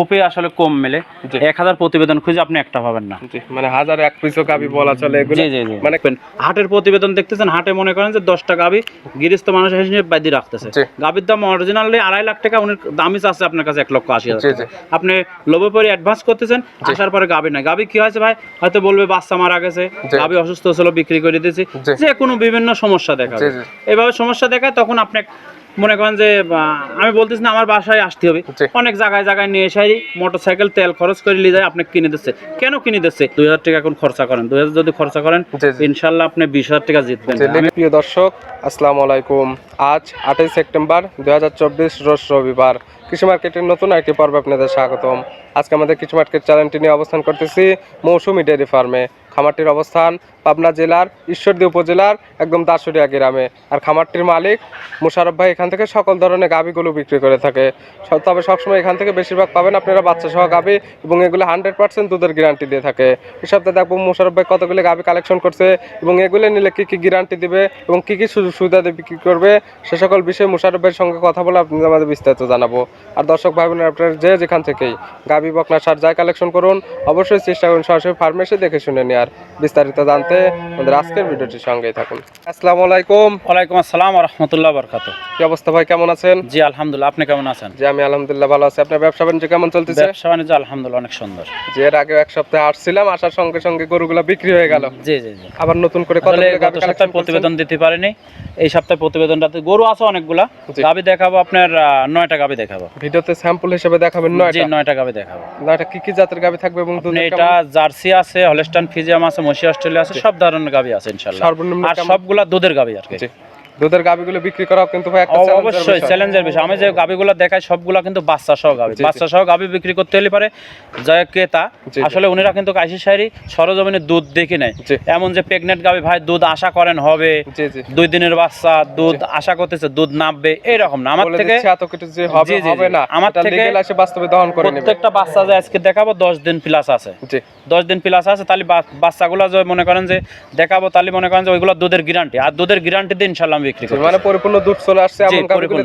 খুবই আসলে কম মেলে। এক হাজার প্রতিবেদন খুঁজে আপনি একটা পাবেন না। মানে হাজার এক পিসও গাবি বলা চলে জি জি জি। মানে হাটের প্রতিবেদন দেখতেছেন হাটে মনে করেন যে দশটা গাবি গিরিস্ত মানুষ হিসেবে বাইদি রাখতেছে। গাবির দাম অরিজিনালি আড়াই লাখ টাকা উনি দামই চাচ্ছে আপনার কাছে এক লক্ষ আশি হাজার আপনি লোভে পরে অ্যাডভান্স করতেছেন আসার পরে গাবি নাই। গাবি কি হয়েছে ভাই? হয়তো বলবে বাচ্চা মারা গেছে। গাবি অসুস্থ ছিল বিক্রি করে দিয়েছি। যে কোনো বিভিন্ন সমস্যা দেখা। এভাবে সমস্যা দেখায় তখন আপনি মনে করেন যে আমি বলতেছি না আমার বাসায় আসতে হবে। অনেক জায়গায় জায়গায় নিয়ে এসে মোটর সাইকেল তেল খরচ করে নিয়ে যায় আপনি কিনে দিচ্ছে। কেন কিনে দিচ্ছে? দুই হাজার টাকা এখন খরচা করেন। দুই হাজার যদি খরচা করেন। ইনশাল্লাহ আপনি বিশ হাজার টাকা জিতবেন। প্রিয় দর্শক আসসালামু আলাইকুম। আজ আটই সেপ্টেম্বর দুই হাজার চব্বিশ রোজ রবিবার। কৃষি মার্কেটের নতুন একটি পর্বে আপনাদের স্বাগতম। আজকে আমাদের কৃষি মার্কেট চ্যানেলটি নিয়ে অবস্থান করতেছি মৌসুমি ডেয়ারি ফার্মে। খামারটির অবস্থান পাবনা জেলার ঈশ্বরদী উপজেলার একদম দাসুরিয়া গ্রামে। আর খামারটির মালিক মুশারফ ভাই এখান থেকে সকল ধরনের গাভিগুলো বিক্রি করে থাকে। তবে সবসময় এখান থেকে বেশিরভাগ পাবেন আপনারা বাচ্চা সহ গাভি এবং এগুলো হান্ড্রেড পার্সেন্ট দুধের গ্যারান্টি দিয়ে থাকে। এই সপ্তাহে দেখব মুশারফ ভাই কতগুলো গাভি কালেকশন করছে এবং এগুলো নিলে কী কী গ্যারান্টি দেবে এবং কী কী সুযোগ সুবিধা দিয়ে বিক্রি করবে সে সকল বিষয়ে মুশারফ ভাইয়ের সঙ্গে কথা বলে আপনাদের আমাদের বিস্তারিত জানাব। আর দর্শক ভাই বোনেরা, আপনারা যে যেখান থেকেই গাভি বকনা সার যাই কালেকশন করুন, অবশ্যই চেষ্টা করুন সরাসরি ফার্মেসি দেখে শুনে নেওয়ার বিস্তারিত জানতে আমাদের আজকের ভিডিওটির সঙ্গেই থাকুন। আসসালামু আলাইকুম। ওয়ালাইকুম আসসালাম রহমতুল্লাহ বরকাত কি অবস্থা ভাই কেমন আছেন? জি আলহামদুলিল্লাহ আপনি কেমন আছেন? জি আমি আলহামদুলিল্লাহ ভালো আছি। আপনার ব্যবসা বাণিজ্য কেমন চলতেছে? ব্যবসা বাণিজ্য আলহামদুলিল্লাহ অনেক সুন্দর। যে এর আগে এক সপ্তাহে আসছিলাম আসার সঙ্গে সঙ্গে গরুগুলো বিক্রি হয়ে গেল। জি জি জি। আবার নতুন করে কতগুলো গত সপ্তাহে প্রতিবেদন দিতে পারিনি। এই সপ্তাহে প্রতিবেদনটাতে গরু আছে অনেকগুলা। গাবি দেখাবো আপনার নয়টা গাবি দেখাবো। ভিডিওতে স্যাম্পল হিসেবে দেখাবেন জি নয়টা? নয়টা গাবি দেখাবো। নয়টা কি কি জাতের গাভী থাকবে এবং এটা জার্সি আছে হলস্টান ফিজিয়াম আছে মসি অস্ট্রেলিয়া আছে সব ধরনের গাভী আছে ইনশাল্লাহ। আর সবগুলা দুধের গাভী আর কি। দুধের গাভীগুলো বিক্রি করাও কিন্তু ভাই একটা অবশ্যই চ্যালেঞ্জের বিষয়। আমি যে গাবিগুলো দেখাই সবগুলা কিন্তু বাচ্চা সহ গাবি। বাচ্চা সহ গাবি বিক্রি করতে হলে পারে যায় ক্রেতা। আসলে উনিরা কিন্তু কাশি শাড়ি সরজমিনে দুধ দেখে জি। এমন যে প্রেগনেন্ট গাবি ভাই দুধ আশা করেন হবে। দুই দিনের বাচ্চা দুধ আশা করতেছে দুধ নামবে এইরকম না। আমার থেকে যে হবে। হবে না। আমার থেকে এসে বাস্তবে দহন করে প্রত্যেকটা বাচ্চা যে আজকে দেখাবো দশ দিন প্লাস আছে। জি। দশ দিন প্লাস আছে তাহলে বাচ্চাগুলো যে মনে করেন যে দেখাবো তাহলে মনে করেন যে ওইগুলো দুধের গ্যারান্টি আর দুধের গ্যারান্টি দিয়ে ইনশাল্লাহ আমি বিক্রি মানে পরিপূর্ণ দুধ চলে আসছে এমন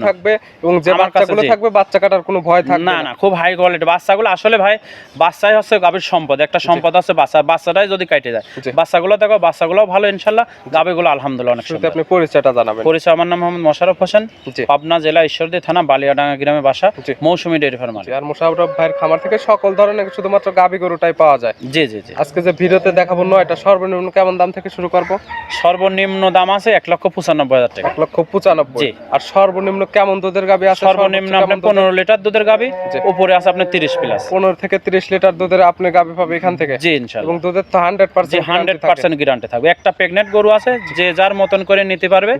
থাকবে এবং যে বাচ্চাগুলো থাকবে বাচ্চা কাটার কোনো ভয় থাকবে না না। খুব হাই কোয়ালিটি বাচ্চাগুলো আসলে ভাই বাচ্চাই হচ্ছে সম্পদ। একটা সম্পদ আছে বাচ্চা বাচ্চাটাই যদি কাটে যায়। বাচ্চাগুলো দেখো বাচ্চাগুলো ভালো ইনশাল্লাহ। গাভীগুলো আলহামদুলিল্লাহ অনেক সুন্দর। আপনি পরিচয়টা জানাবেন। পরিচয় আমার নাম মোহাম্মদ মোশারফ হোসেন। পাবনা জেলা ঈশ্বরদী থানা বালিয়াডাঙ্গা গ্রামে বাসা মৌসুমী ডেয়ারি ফার্ম আর মুশারফ ভাইয়ের খামার থেকে সকল ধরনের শুধুমাত্র গাভী গরুটাই পাওয়া যায়। জি জি জি। আজকে যে ভিডিওতে দেখাবো নয়টা সর্বনিম্ন কেমন দাম থেকে শুরু করব? সর্বনিম্ন দাম আছে এক লক্ষ পঁচানব্বই হাজার টাকা। এক লক্ষ পঁচানব্বই। আর সর্বনিম্ন কেমন দুধের আছে? সর্বনিম্ন আপনার পনেরো লিটার দুধের গাবি উপরে আছে আপনার তিরিশ প্লাস পনেরো থেকে তিরিশ লিটার দুধের আপনি পাবে এখান থেকে। জি ইনশাল্লাহ। এবং দুধের তো hundred percent hundred percent guarantee থাকবে। একটা প্রেগনেন্ট গরু আছে যে যার মতন করে নিতে পারবে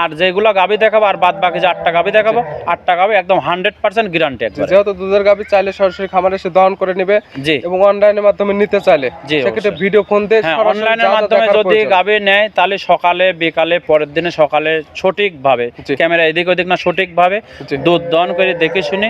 আর যেগুলো গাবি দেখাবো আর বাদ বাকি যে আটটা গাবি দেখাবো আটটা গাবি একদম হান্ড্রেড পার্সেন্ট গ্যারান্টি যেহেতু দুধের গাভী চাইলে সরাসরি খামারে এসে দহন করে নিবে জি। এবং অনলাইনের মাধ্যমে নিতে চাইলে। জি, সেক্ষেত্রে ভিডিও ফোন দিয়ে হ্যাঁ অনলাইনের যা যা মাধ্যমে যদি। গাবি নেয় তাহলে সকালে বিকালে পরের দিনে সকালে সঠিকভাবে জি। ক্যামেরা এদিক ওদিক না সঠিকভাবে জি। দুধ দন করে দেখে শুনে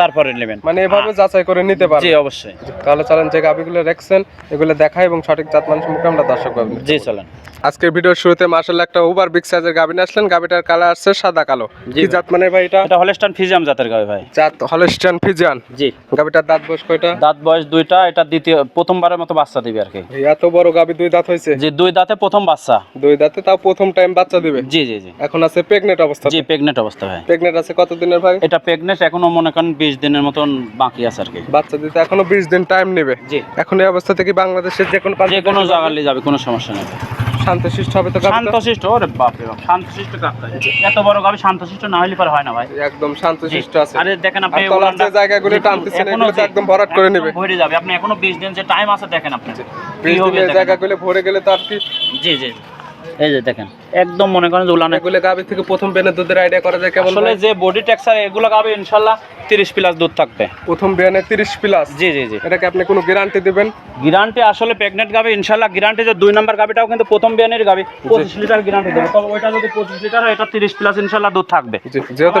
তারপরে নেবেন। মানে এভাবে যাচাই করে নিতে পারবে জি অবশ্যই। তাহলে চলেন যে গাভীগুলো রাখছেন এগুলো দেখায় এবং সঠিক জাতমান সম্পর্কে আমরা দর্শক পাবেন জি চলেন। আজকের ভিডিওর শুরুতে মার্শাল্লাহ একটা ওভার বিগ সাইজের গাভী নিয়ে আসলেন। গাভীটার কালার আসছে সাদা কালো। জি কি জাত মানে ভাই এটা? এটা হলেস্টান ফিজিয়াম জাতের গাবি ভাই। জাত হলস্টিয়ান ফিজিয়ান জি। গাভীটার দাঁত বয়স কয়টা? দাঁত বয়স দুইটা এটা দ্বিতীয় প্রথমবারের মতো বাচ্চা দিবে আর কি। এত বড় গাভী দুই দাঁত হয়েছে? যে দুই দাঁতে প্রথম বাচ্চা। দুই দাঁতে তাও প্রথম টাইম বাচ্চা দিবে? জি জি। জি। এখন আছে প্রেগনেন্ট অবস্থা জি প্রেগনেন্ট অবস্থা ভাই। প্রেগনেন্ট আছে কত দিনের ভাই? এটা প্রেগনেন্ট এখনও মনে করেন বিশ দিনের মতন বাকি আছে আর কি। বাচ্চা দিতে এখনও বিশ দিন টাইম নেবে? জি। এখন এই অবস্থা থেকে বাংলাদেশের যে কোনো যে কোনো জায়গায় যাবে কোনো সমস্যা নেই। শান্তশিষ্ট হবে তো শান্তশিষ্ট? ওরে বাপ রে বাপ শান্তশিষ্ট কাটতে এত বড় গাবি শান্তশিষ্ট না হইলে পারে হয় না ভাই। একদম শান্তশিষ্ট আছে। আরে দেখেন আপনি তলার যে জায়গাগুলো টানতেছেন এগুলো একদম ভরাট করে নেবে। ভরে যাবে। আপনি এখনও বিশ দিন যে টাইম আছে দেখেন আপনি। কি বিশ হবে দিনের জায়গাগুলো ভরে গেলে তো আর কি জি জি। এই যে দেখেন একদম মনে করেন যে উলানে। এগুলো গাভী থেকে প্রথম বেনে দুধের আইডিয়া করা যায় কেমন আসলে ভাই? যে বডি টেক্সচার এগুলো গাবে ইনশাল্লাহ তিরিশ প্লাস দুধ থাকবে। প্রথম বেনে তিরিশ প্লাস জি জি জি। এটাকে আপনি কোনো গ্যারান্টি দিবেন? গ্যারান্টি আসলে প্রেগনেন্ট গাবে ইনশাল্লাহ গ্যারান্টি যে দুই নাম্বার গাবিটাও কিন্তু প্রথম বিয়ানের গাবি পঁচিশ লিটার গ্যারান্টি দেবে। তবে ওইটা যদি পঁচিশ লিটার হয় এটা তিরিশ প্লাস ইনশাল্লাহ দুধ থাকবে। যেহেতু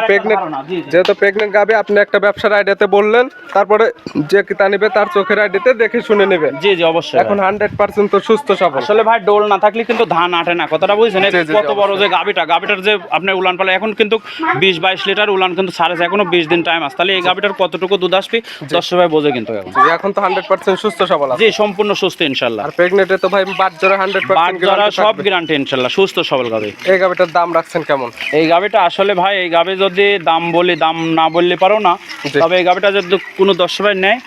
জি। যেহেতু প্রেগনেন্ট গাভী আপনি একটা ব্যবসার আইডিয়াতে বললেন তারপরে যে কিতা নিবে তার চোখের আইডিয়াতে দেখে শুনে নেবে। জি জি অবশ্যই এখন হান্ড্রেড পার্সেন্ট তো সুস্থ সবল। আসলে ভাই ডোল না থাকলে কিন্তু ধান আটে না। না কথাটা বুঝছেন? কত বড় যে গাবিটা গাবিটার যে আপনার উলান পালা এখন কিন্তু বিশ বাইশ লিটার উলান কিন্তু সাড়ে এখনও বিশ দিন টাইম আছে। তাহলে এই গাবিটার কতটুকু দুধ আসবে? দর্শক ভাই বোঝে কিন্তু এখন। এখন তো হান্ড্রেড পার্সেন্ট সুস্থ সবল জি সম্পূর্ণ সুস্থ ইনশাল্লাহ আর প্রেগনেন্টে তো ভাই বাদ জোড়া হান্ড্রেড বাদ পার্সেন্ট সব গ্যারান্টি ইনশাল্লাহ সুস্থ সবল গাবে। এই গাবিটার দাম রাখছেন কেমন? এই গাবিটা আসলে ভাই এই গাবে যদি দাম বলি দাম না বললে পারো না। তবে এই গাবিটা যদি কোনো দশ ভাই নেয়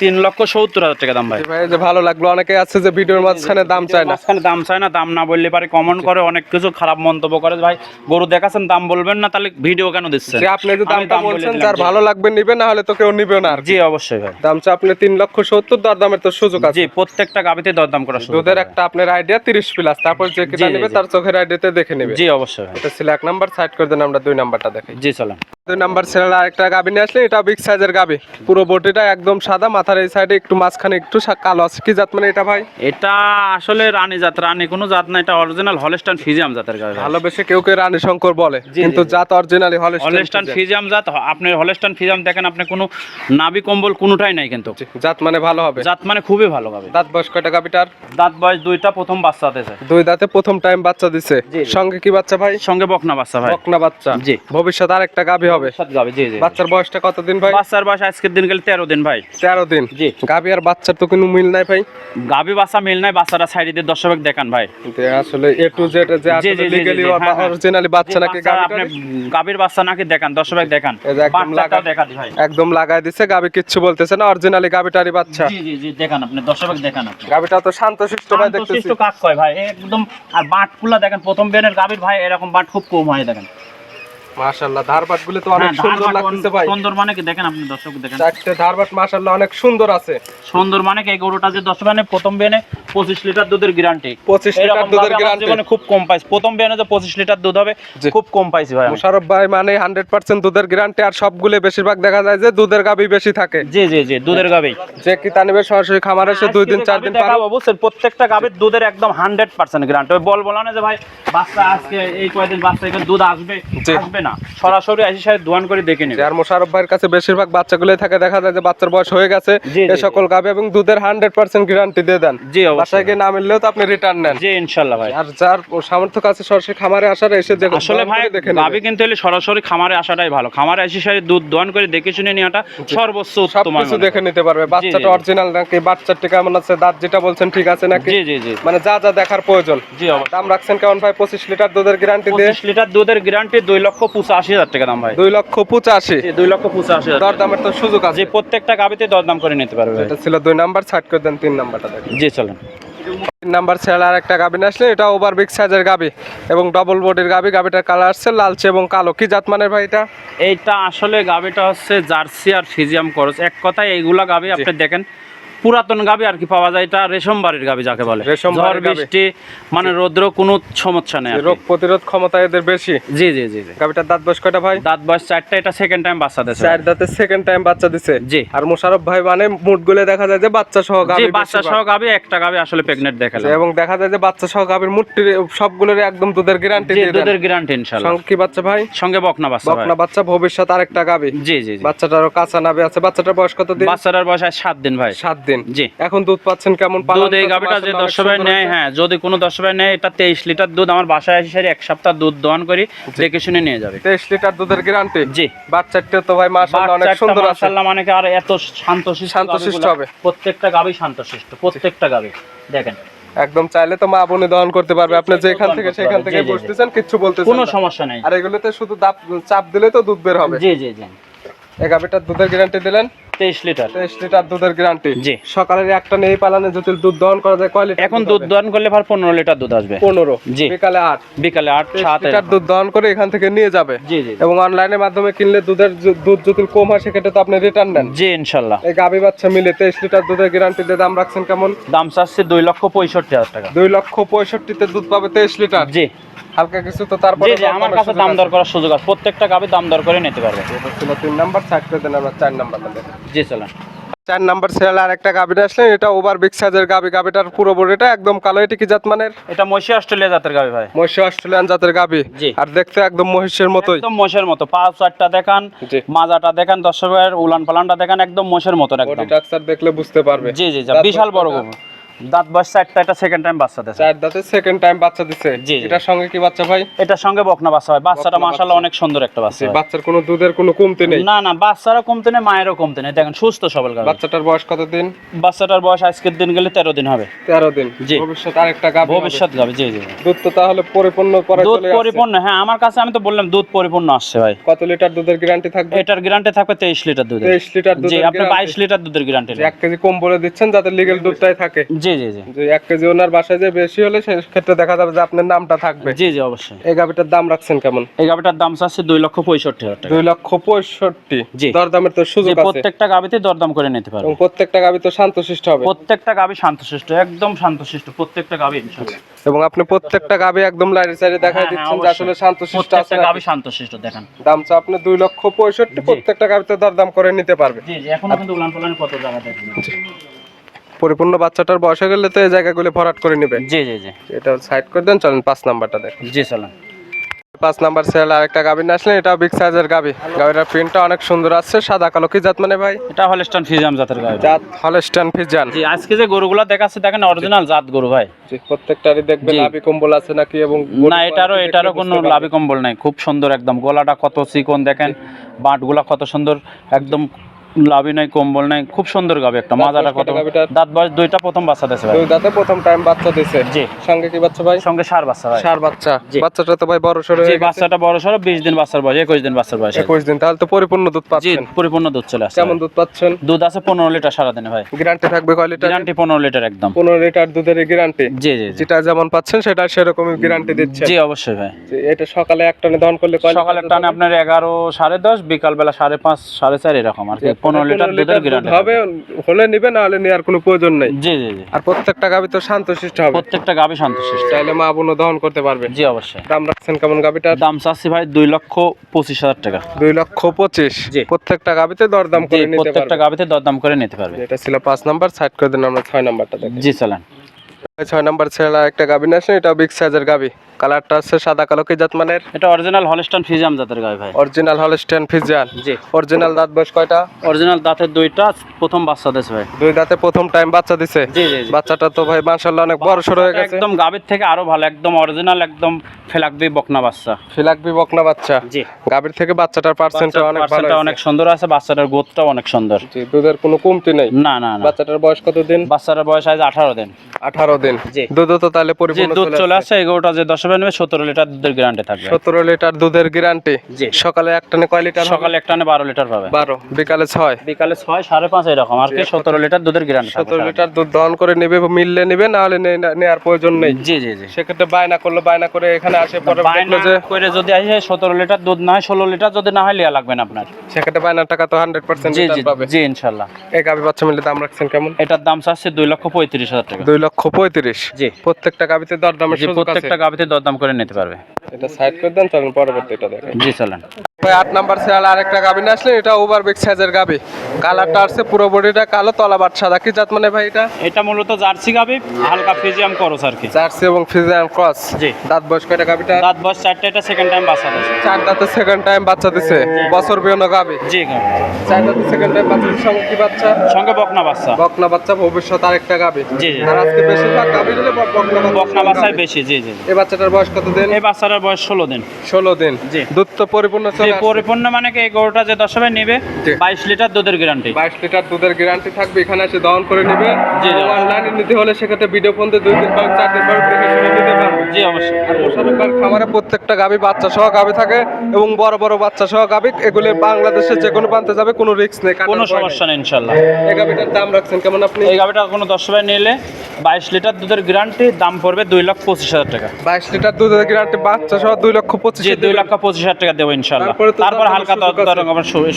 তিন লক্ষ সত্তর হাজার টাকা দাম ভাই। ভাই যে ভালো লাগল। অনেকে আছে যে ভিডিওর মাঝখানে দাম চায় না। মাঝখানে দাম চায় না দাম না বললে পারে কমন করে অনেক কিছু খারাপ মন্তব্য করে। ভাই গরু দেখাচ্ছেন দাম বলবেন না তাহলে ভিডিও কেন দিচ্ছেন? যে আপনি যে দামটা দাম বলে বলছেন যার ভালো লাগবে নিবে না হলে তো কেউ নিবে না আর জি অবশ্যই ভাই। দাম চা আপনি তিন লক্ষ সত্তর দর দামের তো সুযোগ আছে। জি প্রত্যেকটা গাবিতে দরদাম করা শুরু দুধের একটা আপনার আইডিয়া তিরিশ প্লাস তারপর যে কিনা নেবে তার চোখের আইডিয়াতে দেখে নেবে। জি অবশ্যই ভাই। এটা ছিল এক নাম্বার সাইড করে দেন আমরা দুই নাম্বারটা দেখাই। জি চলেন। দুই নাম্বার ছেলেরা আরেকটা গাবি নিয়ে আসলে এটা বিগ সাইজের গাবি পুরো বটিটা একদম সাদা মাথার এই সাইডে একটু মাঝখানে একটু কালো আছে। কি জাত মানে এটা ভাই? এটা আসলে রানী জাত রানী কোনো জাত না এটা অরিজিনাল হলস্টান ফিজিয়াম জাতের ভালোবেসে কেউ কেউ রানী শঙ্কর বলে কিন্তু জাত অরিজিনালি হলস্টান ফিজিয়াম জাত আপনি হলস্টান ফিজিয়াম দেখেন আপনি কোনো নাভি কম্বল কোনোটাই নাই কিন্তু। জাত মানে ভালো হবে। জাত মানে খুবই ভালো গাবি দাঁত বয়স কয়টা দাঁত বয়স দুইটা প্রথম বাচ্চা দিয়েছে। দুই দাঁতে প্রথম টাইম বাচ্চা দিছে। সঙ্গে কি বাচ্চা ভাই? সঙ্গে বকনা বাচ্চা ভাই। বকনা বাচ্চা। জি। ভবিষ্যৎ আরেকটা গাবি হবে। জি জি। বাচ্চার বয়সটা কতদিন ভাই? বাচ্চার বয়স আজকের দিন গেলে তেরো দিন ভাই। তেরো দিন। জি। আর বাচ্চার তো কোনো মিল নাই ভাই। গাবি বাচ্চা মিল নাই বাচ্চাটা সাইডে দিয়ে দর্শক দেখান ভাই। আসলে এ টু জেড যে আসলে জি, জি, লিগালি জি। অরিজিনালি বাচ্চা নাকি আপনি গাবির বাচ্চা নাকি দেখান দর্শক দেখান। একদম ভাই। লাগাই দিছে গাবি কিচ্ছু বলতেছে না অরিজিনালি গাবিটারই বাচ্চা। জি জি জি দেখান আপনি দর্শক দেখান গাবিটা তো শান্তশিষ্ট ভাই দেখতেছি। শান্তশিষ্ট কাক কয় ভাই একদম আর বাটগুলা দেখেন প্রথম বেনের গাবির ভাই এরকম বাট খুব কম হয় দেখেন। মাশাআল্লাহ তো অনেক হ্যাঁ, সুন্দর লাগতেছে ভাই। সুন্দর মানে কি? দেখেন আপনি দর্শক দেখেন। চারটে ধারবাট মাশাআল্লাহ অনেক সুন্দর আছে। সুন্দর মানে কি? এই গরুটা যে দশ মানে প্রথম বেনে পঁচিশ লিটার দুধের গ্যারান্টি 25 লিটার দুধের গ্যারান্টি মানে খুব কম পাইছি প্রথম বেনে যে পঁচিশ লিটার দুধ হবে খুব কম পাইছি ভাই। আমি। মুশারফ ভাই মানে হান্ড্রেড পার্সেন্ট দুধের গ্যারান্টি আর সবগুলো বেশিরভাগ দেখা যায় যে দুধের গাবি বেশি থাকে। জি জি জি দুধের গাবি যে কি তা নেবে সরাসরি খামার এসে দুই দিন চার দিন পর অবশ্যই প্রত্যেকটা গাবির দুধের একদম হান্ড্রেড পার্সেন্ট গ্যারান্টি বল বলা না যে ভাই বাচ্চা আজকে এই কয়দিন বাচ্চা এখানে দুধ আসবে আসবে না। সরাসরি আসি সাহেব দোয়ান করে দেখে নেবে। আর মোশারফ ভাইয়ের কাছে বেশিরভাগ বাচ্চাগুলো থাকে দেখা যায় যে বাচ্চার বয়স হয়ে গেছে। জি, এ সকল গাবি এবং দুধের হান্ড্রেড পার্সেন্ট গ্যারান্টি দিয়ে দেন। জি অবশ্যই। গিয়ে না মিললেও তো আপনি রিটার্ন নেন। জি ইনশাল্লাহ ভাই। আর যার সামর্থ্য কাছে সরাসরি খামারে আসার এসে যে আসলে ভাই দেখে কিন্তু এলে সরাসরি খামারে আসাটাই ভালো। খামারে আসি সাহেব দুধ দোয়ান করে দেখে শুনে নেওয়াটা সর্বোচ্চ উত্তম মনে দেখে নিতে পারবে। বাচ্চাটা অরিজিনাল নাকি? বাচ্চাটি কেমন আছে দাঁত যেটা বলছেন ঠিক আছে। নাকি? জি জি জি। মানে যা যা দেখার প্রয়োজন। জি দাম রাখছেন কেমন ভাই? পঁচিশ লিটার দুধের গ্যারান্টি দিয়ে। পঁচিশ লিটার দুধের গ্যারান্টি দুই লক্ষ পঁচাশি হাজার টাকা দাম ভাই। দুই লক্ষ পঁচাশি। দুই লক্ষ পঁচাশি হাজার দর টাকা। দামের তো সুযোগ আছে। প্রত্যেকটা গাবিতে দরদাম করে নিতে পারবে এটা ছিল দুই নাম্বার ছাট করে দেন তিন নাম্বারটা জি চলেন। তিন নাম্বার ছেলে আর একটা গাবি আসলে এটা ওভার বিগ সাইজের গাবি এবং ডবল বডির গাবি। গাবিটার কালার আসছে লালচে এবং কালো। কি জাত মানের ভাই এটা? এইটা আসলে গাবিটা হচ্ছে জার্সি আর ফিজিয়াম করস। এক কথায় এইগুলা গাবি আপনি দেখেন পুরাতন গাবি আর কি পাওয়া যায় এটা রেশম বাড়ির গাবি যাকে বলে। রেশম ঝড় বৃষ্টি মানে রৌদ্র কোনো সমস্যা নেই রোগ প্রতিরোধ ক্ষমতা এদের বেশি। জি জি জি গাবিটার দাঁত বয়স কয়টা ভাই? দাঁত বয়স চারটা এটা সেকেন্ড টাইম বাচ্চা দিয়েছে চার দাঁতে সেকেন্ড টাইম বাচ্চা দিছে। জি। আর মোশারফ ভাই মানে মুড গুলে দেখা যায় যে বাচ্চা সহ জি গাবি বাচ্চা। সহ গাবি একটা গাবি আসলে প্রেগনেন্ট দেখালাম এবং দেখা যায় যে বাচ্চা সহ গাবির মুটটির সবগুলোর একদম দুধের গ্যারান্টি দিয়ে দুধের গ্যারান্টি ইনশাআল্লাহ। সঙ্গে বাচ্চা ভাই? সঙ্গে বকনা বাচ্চা। বকনা বাচ্চা ভবিষ্যৎ আরেকটা গাবি। জি জি বাচ্চাটারও কাঁচা নাবে আছে। বাচ্চাটার বয়স কত দিন বাচ্চাটার বয়স আজ সাত দিন ভাই। সাত দিন। জি। এখন দুধ পাচ্ছেন কেমন? দুধ এই তো গাবিটা যে দশ ভাই নেয় হ্যাঁ যদি কোনো দশ ভাই নেয় এটা তেইশ লিটার দুধ আমার বাসায় এসে সারি এক সপ্তাহ দুধ দোয়ান করি দেখে শুনে নিয়ে যাবে। তেইশ লিটার দুধের গ্যারান্টি জি। বাচ্চাটা তো ভাই মাশাআল্লাহ অনেক সুন্দর আছে। মাশাআল্লাহ মানে কি আর এত শান্তশিষ্ট শান্তশিষ্ট গাভীগুলা, হবে। প্রত্যেকটা গাবি শান্তশিষ্ট প্রত্যেকটা গাবি দেখেন। একদম চাইলে তো মা বোনে দহন করতে পারবে। আপনি যেখান থেকে সেখান থেকে। বসতেছেন কিচ্ছু বলতেছেন কোনো সমস্যা নেই। আর এগুলোতে শুধু চাপ দিলে তো দুধ বের হবে। জি জি জি। এক গাবিটার দুধের গ্যারান্টি দিলেন? তেইশ লিটার। তেইশ লিটার দুধের গ্যারান্টি জি। সকালের একটা নেই পালানে যদি দুধ দহন করা যায় কয় লিটার এখন দুধ দোয়ান করলে ভার পনেরো লিটার দুধ আসবে। পনেরো। জি। বিকালে আট। বিকালে আট তেইশ সাত লিটার দুধ দহন করে এখান থেকে নিয়ে যাবে। জি জি। এবং অনলাইনের মাধ্যমে কিনলে দুধের দুধ যদি কম হয় সেক্ষেত্রে তো আপনি রিটার্ন নেন। জি ইনশাল্লাহ। এই গাবি বাচ্চা মিলে তেইশ লিটার দুধের গ্যারান্টি দিয়ে দাম রাখছেন কেমন? দাম চাচ্ছে দুই লক্ষ পঁয়ষট্টি হাজার টাকা। দুই লক্ষ পঁয়ষট্টিতে দুধ পাবে তেইশ লিটার। জি। হালকা কিছু তো তারপরে জি আমার কাছে দাম দর করার সুযোগ আছে। প্রত্যেকটা গাবি দাম দর করে নিতে পারবে। এটা ছিল তিন নাম্বার দেন আমরা চার নাম্বারটা জি চলেন। চার নাম্বার সিরিয়াল আর একটা গাবিটা আসলেন এটা ওভার বিগ সাইজের গাবি গাবিটার পুরো বডিটা একদম কালো এটি কি জাত মানের এটা মহিষী অস্ট্রেলিয়া জাতের গাবি ভাই। মহিষ অস্ট্রেলিয়ান জাতের গাবি জি। আর দেখতে একদম মহিষের মতোই। একদম মহিষের মতো। পা চারটা দেখান। মাজাটা দেখান দর্শকের উলান পালানটা দেখান একদম মহিষের মতো বডি একদম স্ট্রাকচার দেখলে বুঝতে পারবে। জি জি বিশাল বড় গরু। দাঁত বয়স চারটা এটা সেকেন্ড টাইম বাচ্চা দেয় চার দাঁতে সেকেন্ড টাইম বাচ্চা দিছে। জি। এটার সঙ্গে কি বাচ্চা ভাই? এটার সঙ্গে বকনা বাচ্চা হয়। বাচ্চাটা মাশাআল্লাহ অনেক সুন্দর একটা বাচ্চা বাচ্চার কোনো দুধের কোনো কমতি নেই। না না বাচ্চারও কমতে নেই মায়েরও কমতে নেই। দেখেন সুস্থ সবল গাভী। বাচ্চাটার বয়স কত দিন? বাচ্চাটার বয়স আজকের দিন গেলে তেরো দিন হবে। তেরো দিন। জি। ভবিষ্যৎ আরেকটা গাভী ভবিষ্যৎ গাভী জি জি। দুধ তো তাহলে পরিপূর্ণ করে দুধ পরিপূর্ণ হ্যাঁ আমার কাছে আমি তো বললাম দুধ পরিপূর্ণ আসছে ভাই। কত লিটার দুধের গ্যারান্টি থাকবে? এটার গ্যারান্টি থাকবে তেইশ লিটার দুধের। তেইশ লিটার জি আপনি বাইশ লিটার দুধের গ্যারান্টি এক কেজি কম বলে দিচ্ছেন যাতে লিগেল দুধটাই থাকে। জি জি জি। এক কেজি ওনার বাসায় যে বেশি হলে সেক্ষেত্রে দেখা যাবে যে আপনার নামটা থাকবে। জি জি অবশ্যই। এই গাভিটার দাম রাখছেন কেমন? এই গাভিটার দাম চাচ্ছে দুই লক্ষ পঁয়ষট্টি হাজার টাকা। দুই লক্ষ পঁয়ষট্টি। জি। দরদামের তো সুযোগ আছে। প্রত্যেকটা গাভিতে দরদাম করে নিতে পারবে। প্রত্যেকটা গাভি তো শান্তশিষ্ট হবে। প্রত্যেকটা গাভি শান্তশিষ্ট একদম শান্তশিষ্ট প্রত্যেকটা গাভি ইনশাআল্লাহ। এবং আপনি প্রত্যেকটা গাভি একদম লাইরে সাইডে দেখাই হ্যাঁ, দিচ্ছেন যে আসলে শান্তশিষ্ট আছে প্রত্যেকটা গাভি শান্তশিষ্ট দেখেন। দাম চা আপনি দুই লক্ষ পঁয়ষট্টি প্রত্যেকটা গাভিতে দরদাম করে নিতে পারবে। জি জি এখনও কিন্তু উলান পালান কত জায়গা দেখেন পরিপূর্ণ বাচ্চাটার বয়স হয়ে গেলে তো এই জায়গাগুলো ভরাট করে নেবে। জি জি জি। এটা সাইড করে দেন চলেন পাঁচ নাম্বারটা দেখেন। জি চলেন। পাঁচ নাম্বার সেল আরেকটা গাভি না আসলে এটা বিগ সাইজের গাভি। গাভিটার প্রিন্টটা অনেক সুন্দর আছে সাদা কালো কি জাত মানে ভাই? এটা হলস্টান ফিজাম জাতের গাভি। জাত হলস্টান ফিজান জি আজকে যে গরুগুলো দেখাচ্ছে দেখেন অরিজিনাল জাত গরু ভাই। জি, প্রত্যেকটারই দেখবেন লাভি কম্বল আছে নাকি এবং না এটারও এটারও কোনো লাভি কম্বল নাই। খুব সুন্দর একদম। গলাটা কত চিকন দেখেন। বাঁটগুলা কত সুন্দর একদম লাভি নাই কম্বল নাই খুব সুন্দর গাবে একটা মাজাটা কত? দাঁত বয়স দুইটা প্রথম বাচ্চা দিয়েছে ভাই। দুই দাঁতে প্রথম টাইম বাচ্চা দিছে। জি। সঙ্গে কি বাচ্চা ভাই? সঙ্গে সার বাচ্চা ভাই। সার বাচ্চা। জি। বাচ্চাটা তো ভাই বড় সড়ো জি বাচ্চাটা বড় সড়ো বিশ দিন বাচ্চার বয়স একুশ দিন বাচ্চার বয়স। একুশ দিন তাহলে তো পরিপূর্ণ দুধ পাচ্ছেন। জি পরিপূর্ণ দুধ চলে আসছে কেমন দুধ পাচ্ছেন? দুধ আছে পনেরো লিটার সারাদিনে ভাই। গ্যারান্টি থাকবে কয় লিটার? গ্যারান্টি পনেরো লিটার একদম। পনেরো লিটার দুধের গ্যারান্টি? জি জি যেটা যেমন পাচ্ছেন সেটা সেরকমই গ্যারান্টি দিচ্ছে। জি অবশ্যই ভাই। এটা সকালে এক টনে দহন করলে কয় লিটার টানে আপনার এগারো সাড়ে দশ বিকাল বেলা সাড়ে পাঁচ সাড়ে চার এরকম আর কি? পনেরো লিটার দুধের গ্যারান্টি হবে হলে নিবে না হলে নেওয়ার কোনো প্রয়োজন নেই। জি জি জি। আর প্রত্যেকটা গাভি তো শান্তশিষ্ট হবে। প্রত্যেকটা গাভি সন্তুষ্ট চাইলে মা বোনও দহন করতে পারবে। জি অবশ্যই। দাম রাখছেন কেমন গাভিটার দাম চাচ্ছি ভাই দুই লক্ষ পঁচিশ হাজার টাকা। দুই লক্ষ পঁচিশ। জি। প্রত্যেকটা গাভিতে দরদাম করে নিতে প্রত্যেকটা পারবে। দরদাম করে নিতে পারবে। এটা ছিল পাঁচ নাম্বার সাইড করে দিন আমরা ছয় নাম্বারটা দেখি জি চালান। ছয় নাম্বার ছেলে একটা গাভি না এটা বিগ সাইজের গাভি। কালারটা আছে সাদা কালো কি জাত মানের? এটা অরিজিনাল হলস্টান ফিজাম জাতের গাভি ভাই। অরিজিনাল হলস্টেন ফিজিয়ান জি। অরিজিনাল দাঁত বয়স কয়টা? অরিজিনাল দাঁতের দুইটা প্রথম বাচ্চা দিয়েছে ভাই। দুই দাঁতে প্রথম টাইম বাচ্চা দিছে? জি জি বাচ্চাটা তো ভাই মাশাআল্লাহ অনেক বড় সড় হয়ে গেছে। একদম গাভীর থেকে আরও ভালো একদম অরিজিনাল একদম ফেলাকবি বকনা বাচ্চা। ফিলাকবি বকনা বাচ্চা। জি। গাভীর থেকে বাচ্চাটার পার্সেন্টটা অনেক ভালো অনেক সুন্দর আছে বাচ্চাটার গোদটাও অনেক সুন্দর। জি দুধের কোনো কমতি নেই? না না বাচ্চাটার বয়স কত দিন? বাচ্চাটার বয়স আজ আঠারো দিন। আঠারো দিন জি। দুধ তো তাহলে পরিপূর্ণ দুধ চলে আসছে। এগারোটা যে দশ নেবে সতেরো লিটার দুধের গ্যারান্টি থাকবে। সতেরো লিটার দুধের গ্যারান্টি সকালে এক টানে কয় লিটার সকালে একটানে বারো লিটার পাবে। বারো বিকালে ছয়? বিকালে ছয় সাড়ে পাঁচ এরকম। আর কি সতেরো লিটার দুধের গ্যারান্টি সতেরো লিটার দুধ দহন করে নেবে মিললে নেবে না হলে নেওয়ার প্রয়োজন নেই। জি জি জি। সেক্ষেত্রে বায়না করল বায়না করে এখানে আসে পরে বায়না করে যদি আসে সতেরো লিটার দুধ না হয় ষোলো লিটার যদি না হয় লিয়া লাগবে না আপনার। সেক্ষেত্রে বায়নার টাকা তো হান্ড্রেড পার্সেন্ট জি জি পাবে। জি ইনশাল্লাহ। এই গাভি বাচ্চা মিলে দাম রাখছেন কেমন? এটার দাম চাচ্ছে দুই লক্ষ পঁয়ত্রিশ হাজার টাকা। দুই লক্ষ পঁয়ত্রিশ জি। প্রত্যেকটা সুযোগ আছে? প্রত্যেকটা গাভিতে দরদাম করে নিতে পারবে। এটা সাইড করে দেন চলেন পরবর্তীটা দেখেন। জি চলেন। আট নাম্বার সিরিয়াল আরেকটা আসলে এটা সাইজের কালারটা আসছে পুরো বডিটা কালো সাদা। কি জাত মানে ভাই এটা? এটা মূলত জার্সি হালকা ফিজিয়াম করস আর কি। জার্সি এবং ফিজিয়ান ক্রস। জি। দাঁত বয়স কয়টা দাঁত বয়স চারটে এটা সেকেন্ড টাইম বাচ্চা চার দাঁতে সেকেন্ড টাইম বাচ্চা দিছে। বছর বিয়নো জি। চার দাঁতে সেকেন্ড টাইম বাচ্চা সঙ্গে কি বাচ্চা? সঙ্গে বকনা বাচ্চা। বকনা বাচ্চা ভবিষ্যৎ আরেকটা গাভি জি জি। আর আজকে বেশিরভাগ দিলে বকনা বকনা বাচ্চাই বেশি জি জি। এই বাচ্চাটার বয়স কত দিন এই বাচ্চাটার বয়স ষোলো দিন। ষোলো দিন। জি। দুধ তো পরিপূর্ণ চলে। পরিপূর্ণ মানে কি এই গরুটা যে দশ নেবে বাইশ লিটার দুধের গ্যারান্টি বাইশ লিটার দুধের গ্যারান্টি থাকবে এখানে এসে দহন করে নেবে। অনলাইনে নিতে হলে সেক্ষেত্রে ভিডিও ফোন দিয়ে দুই দিন পর চার দিন পর দেখে শুনে নিতে পারবে। জি অবশ্যই। আর খামারে প্রত্যেকটা গাভী বাচ্চা সহ গাভী থাকে এবং বড় বড় বাচ্চা সহ গাভী এগুলো বাংলাদেশের যে কোনো প্রান্তে যাবে কোনো রিস্ক নেই কোনো সমস্যা নেই ইনশাল্লাহ। এই গাভীটার দাম রাখছেন কেমন আপনি? এই গাভিটা কোনো দশ নিলে বাইশ লিটার দুধের গ্যারান্টি দাম পড়বে দুই লাখ পঁচিশ হাজার টাকা। বাইশ লিটার দুধের গ্যারান্টি বাচ্চা সহ দুই লক্ষ পঁচিশ দুই লাখ পঁচিশ হাজার টাকা দেবো ইনশাল্লাহ। তারপরে তারপর হালকা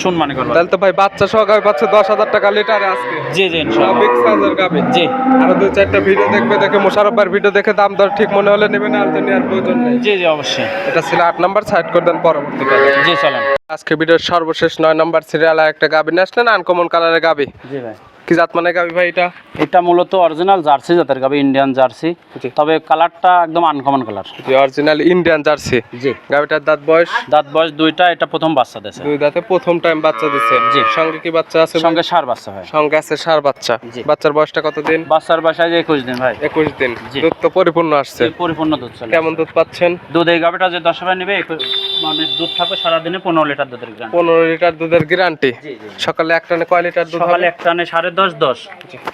শুন মানে করব। তাহলে তো ভাই বাচ্চা সহ গাভী পাচ্ছে দশ হাজার টাকা লিটারে আজকে। জি জি বিগ সাইজের গাভী জি। আরও দুই চারটা ভিডিও দেখবে দেখে মোশারফ ভাইয়ের ভিডিও দেখে দাম দর ঠিক মনে হলে নেবে না আর তো নেওয়ার প্রয়োজন নেই। জি জি অবশ্যই। এটা ছিল আট নাম্বার সাইড করে দেন পরবর্তীটা জি চলেন। আজকে ভিডিওর সর্বশেষ নয় নাম্বার সিরিয়াল একটা গাবি নিয়ে আসলেন আনকমন কালারের গাবি। জি ভাই। কি জাত মানে গাবি ভাই এটা? এটা মূলত অরিজিনাল জার্সি জাতের গাবি ইন্ডিয়ান জার্সি। তবে কালারটা একদম আনকমন কালার জি অরিজিনাল ইন্ডিয়ান জার্সি। জি। গাবিটার দাঁত বয়স? দাঁত বয়স দুইটা এটা প্রথম বাচ্চা দেশে দুই দাঁতে প্রথম টাইম বাচ্চা দিচ্ছে জি। সঙ্গে কি বাচ্চা আছে সঙ্গে সার বাচ্চা হয়। সঙ্গে আছে সার বাচ্চা। জি। বাচ্চার বয়সটা কত দিন বাচ্চার বাসায় যে একুশ দিন ভাই। একুশ দিন। দুধ তো পরিপূর্ণ আসছে। পরিপূর্ণ দুধ চলে কেমন দুধ পাচ্ছেন? দুধ এই গাবিটা যে দশ টাকা নেবে মানে দুধ থাকবে সারাদিনে পনেরো লিটার দুধের গ্রাম পনেরো লিটার দুধের গ্যারান্টি জি জি সকালে এক টানে কয় লিটার দুধ সকালে হবে? এক টানে সাড়ে দশ দশ।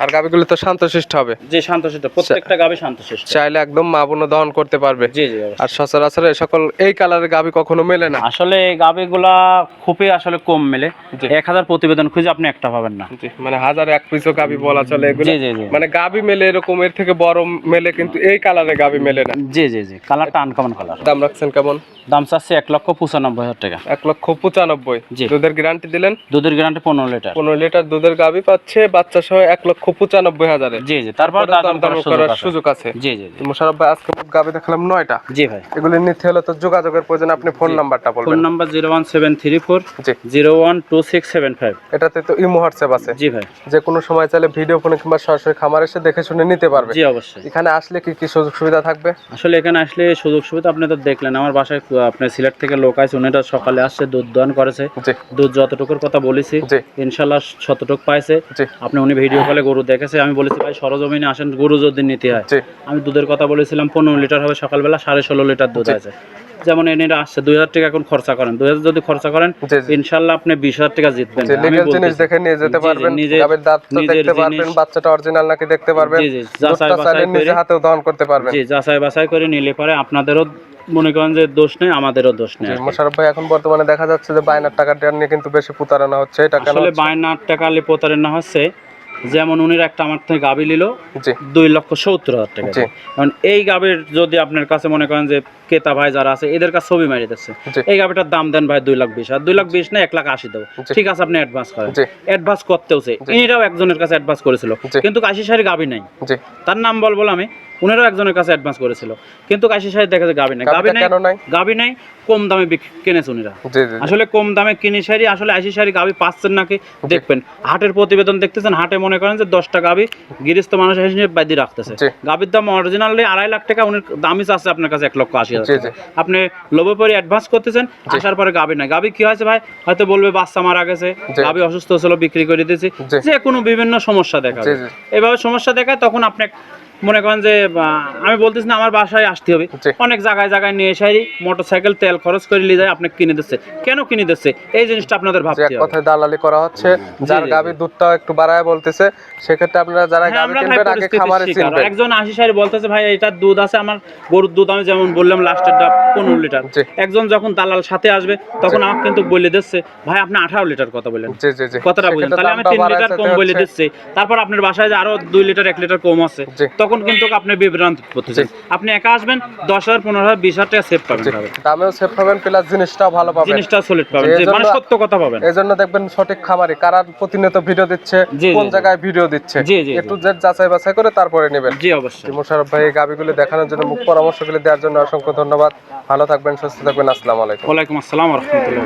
আর গাবিগুলো তো শান্তশিষ্ট হবে। যে শান্তশিষ্ট। প্রত্যেকটা গাবি শান্তশিষ্ট। চাইলে একদম মা দহন করতে পারবে। জি জি আর সচরাচর সকল এই কালারের গাবি কখনো মেলে না। আসলে এই গাবিগুলা খুবই আসলে কম মেলে। জি। এক হাজার প্রতিবেদন খুঁজে আপনি একটা পাবেন না। মানে হাজার এক পিসও গাবি বলা চলে এগুলো। জি জি জি। মানে গাবি মেলে এরকম এর থেকে বড় মেলে কিন্তু এই কালারের গাবি মেলে না। জি জি জি। কালারটা আনকমন কালার দাম রাখছেন কেমন? দাম চাচ্ছে এক লক্ষ পঁচানব্বই হাজার টাকা। এক লক্ষ পঁচানব্বই। দুধের গ্যারান্টি দিলেন? দুধের গ্যারান্টি পনেরো লিটার পনেরো লিটার দুধের গাবি পাচ্ছে বাচ্চা সহ এক লক্ষ পঁচানব্বই হাজারে। জি জি তারপর দাম করার সুযোগ আছে। জি জি মোশারফ ভাই আজকে গাবি দেখালাম নয়টা। জি ভাই। এগুলি নিতে হলে তো যোগাযোগের প্রয়োজন আপনি ফোন নাম্বারটা phone number zero one seven three four zero one two six seven five. এটাতে তো ইমো হোয়াটসঅ্যাপ আছে। জি ভাই। যে কোনো সময় চাইলে ভিডিও ফোনে কিংবা সরাসরি খামার এসে দেখে শুনে নিতে পারবে। জি অবশ্যই। এখানে আসলে কি কি সুযোগ সুবিধা থাকবে? আসলে এখানে আসলে সুযোগ সুবিধা আপনি তো দেখলেন আমার বাসায় আপনার সিলেট থেকে লোক আছে উনিটা সকালে আসছে দুধ দহন করেছে। দুধ যতটুকুর কথা বলেছি ইনশাল্লাহ শতটুক পাইছে। আপনি উনি ভিডিও কলে গরু দেখেছে আমি বলেছি ভাই সরজমিনে আসেন গরু যদি নিতে হয়। আমি দুধের কথা বলেছিলাম পনেরো লিটার হবে সকালবেলা সাড়ে ষোলো লিটার দুধ আছে। যেমন এনে আসছে দুই হাজার টাকা এখন খরচা করেন। দুই হাজার যদি খরচা করেন ইনশাল্লাহ আপনি বিশ হাজার টাকা জিতবেন। জিনিস দেখে নিয়ে যেতে পারবেন গাবের দাঁত তো দেখতে পারবেন বাচ্চাটা অরিজিনাল নাকি দেখতে পারবেন যাচাই বাছাই নিজে হাতেও দহন করতে পারবেন। জি যাচাই বাছাই করে নিলে পরে আপনাদেরও মনে করেন যে দোষ নেই আমাদেরও দোষ নেই। মোশারফ ভাই এখন বর্তমানে দেখা যাচ্ছে যে বায়নার টাকা দেওয়ার নিয়ে কিন্তু বেশি প্রতারণা হচ্ছে এটা কেন আসলে? বায়নার টাকা আলি প্রতারণা হচ্ছে যেমন উনির একটা আমার থেকে গাবি নিল দুই লক্ষ সত্তর হাজার টাকা কারণ এই গাবির যদি আপনার কাছে মনে করেন যে ক্রেতা ভাই যারা আছে এদের কাছে ছবি মারি দিচ্ছে। এই গাবিটার দাম দেন ভাই দুই লাখ বিশ। আর দুই লাখ বিশ না এক লাখ আশি দেবো। ঠিক আছে আপনি অ্যাডভান্স করেন। অ্যাডভান্স করতেওছে ইনিরাও একজনের কাছে অ্যাডভান্স করেছিল। কিন্তু কাশি শাড়ি গাবি নাই। তার নাম বলব না আমি। উনারও একজনের কাছে অ্যাডভান্স করেছিল। কিন্তু কাশি শাড়ি দেখা যায় গাবি নাই। গাবি নাই গাবি নাই কম দামে কিনেছে উনিরা। আসলে কম দামে কিনি শাড়ি আসলে আশি শাড়ি গাবি পাচ্ছেন নাকি? দেখবেন হাটের প্রতিবেদন দেখতেছেন হাটে মনে করেন যে দশটা গাবি গিরিস্ত মানুষ নিয়ে বাদি রাখতেছে। গাবির দাম অরিজিনালি আড়াই লাখ টাকা উনি দামই চাচ্ছে আপনার কাছে এক লক্ষ আশি হাজার আপনি লোভে পরে অ্যাডভান্স করতেছেন আসার পরে গাবি নাই। গাবি কি হয়েছে ভাই? হয়তো বলবে বাচ্চা মারা গেছে। গাবি অসুস্থ ছিল বিক্রি করে দিয়েছি। যে কোনো বিভিন্ন সমস্যা দেখা এভাবে সমস্যা দেখায় তখন আপনি মনে করেন যে আমি বলতেছি না আমার বাসায় আসতে হবে। অনেক জায়গায় জায়গায় নিয়ে এসে মোটর সাইকেল তেল খরচ করে নিয়ে যায় আপনি কিনে দিচ্ছে। কেন কিনে দিচ্ছে? এই জিনিসটা আপনাদের ভাবতে হবে। কথায় দালালি করা হচ্ছে যার গাবি দুধটা একটু বাড়ায় বলতেছে সেক্ষেত্রে আপনারা যারা হ্যাঁ, গাবি কিনবেন আগে খামারে শিকার। চিনবেন। একজন আশি সারি বলতেছে ভাই এটার দুধ আছে আমার গরুর দুধ আমি যেমন বললাম লাস্টের ডাব পনেরো লিটার। একজন যখন দালাল সাথে আসবে তখন আমাকে কিন্তু বলে দিচ্ছে ভাই আপনি আঠারো লিটার কথা বলেন। জি জি জি। কথাটা বুঝেন। তাহলে আমি দামটা তিন লিটার কম বলে দিচ্ছি। তারপর আপনার বাসায় যে আরও দুই লিটার এক লিটার কম আছে। তখন কিন্তু আপনি বিভ্রান্ত করতেছেন আপনি একা আসবেন দশ হাজার পনেরো হাজার বিশ হাজার টাকা সেভ পাবেন দামেও সেভ পাবেন প্লাস জিনিসটাও ভালো পাবেন। জিনিসটা সলিড পাবেন। মানে সত্য কথা পাবেন। এই জন্য দেখবেন সঠিক খামারি কারা প্রতিনিয়ত ভিডিও দিচ্ছে কোন জায়গায় ভিডিও দিচ্ছে। একটু জেড যাচাই বাছাই করে তারপরে নেবেন। জি অবশ্যই। মোশারফ ভাই এই গাবিগুলো দেখানোর জন্য মুখ পরামর্শগুলো দেওয়ার জন্য অসংখ্য ধন্যবাদ। ভালো থাকবেন সুস্থ থাকবেন আসসালামু আলাইকুম। ওয়ালাইকুম আসসালাম রহমতুল্লাহ